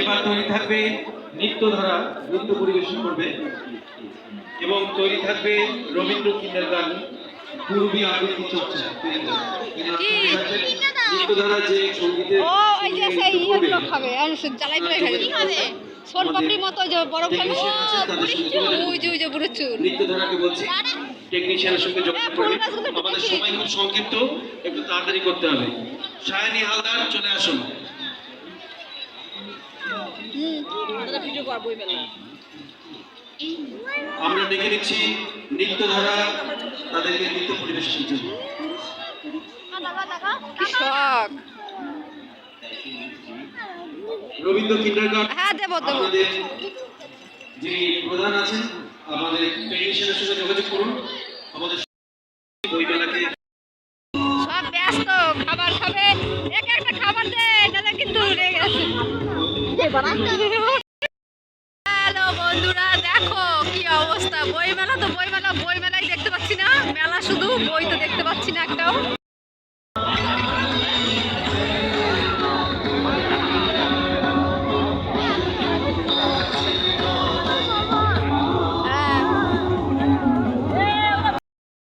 এবার তৈরি থাকবে নৃত্যধারা নৃত্য পরিবেশন করবে। এবং তৈরি থাকবে রবীন্দ্র কিন্ডার গান পূর্বী আবৃত্তি চর্চা। নৃত্যধারা যে সঙ্গীতের ও ওই যে সেই ইয়েগুলো খাবে আর জ্বালাই করে খাবে। সোন পাপড়ির মতো যে বরফ খাবে? ও বুড়ি ওই যে ওই যে বুড়ো চুল। নৃত্যধারাকে বলছি টেকনিশিয়ানের সঙ্গে হ্যাঁ, যোগাযোগ করে আমাদের। সময় খুব সংক্ষিপ্ত একটু তাড়াতাড়ি করতে হবে। সায়নী হালদার চলে আসুন। আমরা ডেকে নিচ্ছি নৃত্যধারা তাদেরকে নৃত্য পরিবেশনের জন্য। রবীন্দ্র হ্যাঁ দেবো দেবো। যিনি প্রধান আছেন আমাদের টেকনিশিয়ানের সঙ্গে যোগাযোগ করুন। আমাদের বই মেলাকে সব ব্যস্ত খাবার খাবে। এক একটা খাবার দে দাদা কিন্তু রেগে আছে হ্যালো বন্ধুরা দেখো কি অবস্থা। বই মেলা তো বই মেলা বই মেলাই দেখতে পাচ্ছি।